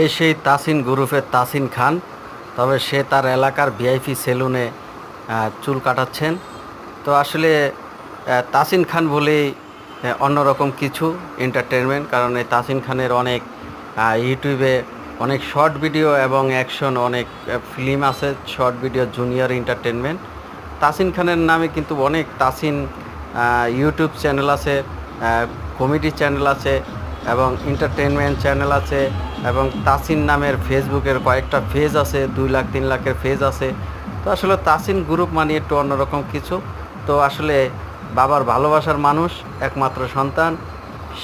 এই সেই তাসিন গ্রুপের তাসিন খান, তবে সে তার এলাকার ভিআইপি সেলুনে চুল কাটাচ্ছেন। তো আসলে তাসিন খান বলেই অন্যরকম কিছু এন্টারটেনমেন্ট কারণ এই তাসিন খানের অনেক ইউটিউবে অনেক শর্ট ভিডিও এবং অ্যাকশন, অনেক ফিল্ম আছে, short video, junior entertainment Tasin খানের নামে কিন্তু অনেক তাসিন ইউটিউব চ্যানেল আছে কমেডি চ্যানেল আছে এবং এন্টারটেনমেন্ট চ্যানেল আছে এবং তাসিন নামের ফেসবুকের কয়েকটা ফেজ আছে দুই লাখ তিন লাখের ফেজ আছে। তো আসলে তাসিন গ্রুপ মানে একটু অন্যরকম কিছু। তো আসলে বাবার ভালোবাসার মানুষ একমাত্র সন্তান।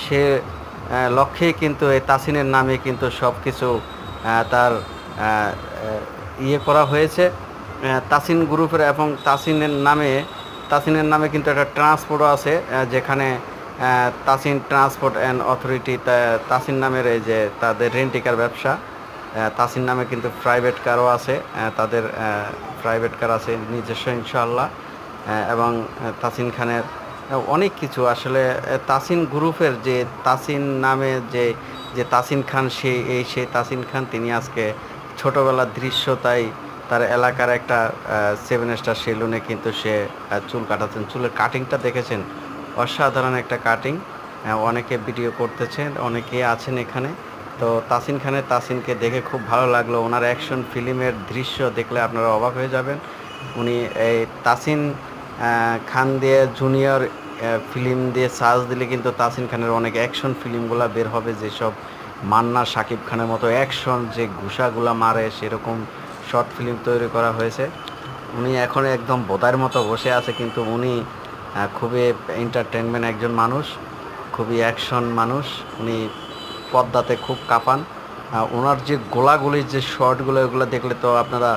সে আহ, লক্ষ্যেই কিন্তু এই তাসিনের নামে কিন্তু সব কিছু তার ইয়ে করা হয়েছে। তাসিন গ্রুপের এবং তাসিনের নামে তাসিনের নামে কিন্তু একটা ট্রান্সপোর্টও আছে যেখানে Tasin transport and authority Tasin নামের এই যে তাদের রেন্টিকার ব্যবসা তাসিন নামে কিন্তু প্রাইভেট কারও আছে তাদের প্রাইভেট কার আছে নিজস্ব ইনশাআল্লাহ আহ, এবং তাসিন খানের অনেক কিছু। আসলে তাসিন গ্রুপের যে তাসিন নামে যে যে তাসিন খান সে এই সেই তাসিন খান তিনি আজকে ছোটোবেলার দৃশ্য তাই তার এলাকার একটা সেভেন স্টার সেলুনে কিন্তু সে চুল কাটাচ্ছেন চুলের কাটিংটা দেখেছেন? অসাধারণ একটা কাটিং অনেকে ভিডিও করতেছেন অনেকে আছেন এখানে। তো তাসিন খানের তাসিনকে দেখে খুব ভালো লাগল। ওনার অ্যাকশন ফিল্মের দৃশ্য দেখলে আপনারা অবাক হয়ে যাবেন। উনি এই তাসিন খান দিয়ে জুনিয়র ফিল্ম দিয়ে সার্চ দিলে কিন্তু তাসিন খানের অনেক অ্যাকশন ফিল্মগুলো বের হবে। যেসব মান্না শাকিব খানের মতো অ্যাকশন যে ঘুষাগুলা মারে, সেরকম শর্ট ফিল্ম তৈরি করা হয়েছে। উনি এখন একদম বোধার মতো বসে আছে, কিন্তু উনি খুবই এন্টারটেনমেন্ট একজন মানুষ, খুবই অ্যাকশন মানুষ, উনি পদ্মাতে খুব কাঁপান। ওনার যে গোলাগুলির যে শর্টগুলো এগুলো দেখলে তো আপনারা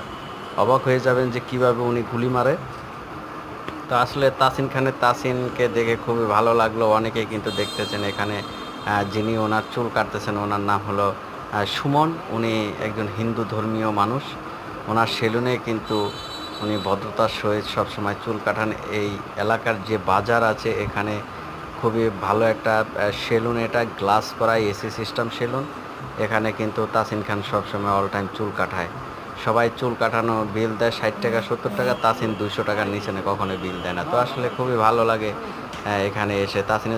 অবাক হয়ে যাবেন যে কীভাবে উনি গুলি মারে। তো আসলে তাসিন খানের তাসিনকে দেখে খুবই ভালো লাগল। অনেকেই কিন্তু দেখতেছেন এখানে যিনি ওনার চুল কাটতেছেন, ওনার নাম হলো সুমন। উনি একজন হিন্দু ধর্মীয় মানুষ। ওনার সেলুনে কিন্তু উনি ভদ্রতার সহিত সবসময় চুল কাটান। এই এলাকার যে বাজার আছে, এখানে খুবই ভালো একটা সেলুন এটা, গ্লাস করা, এসি সিস্টেম সেলুন। এখানে কিন্তু তাসিন খান সবসময় অল টাইম চুল কাটায়। সবাই চুল কাটানো বিল দেয় ষাট টাকা, সত্তর টাকা, তাসিন দুশো টাকার নিচে কখনো বিল দেয় না। তো আসলে খুবই ভালো লাগে এখানে এসে তাসিনের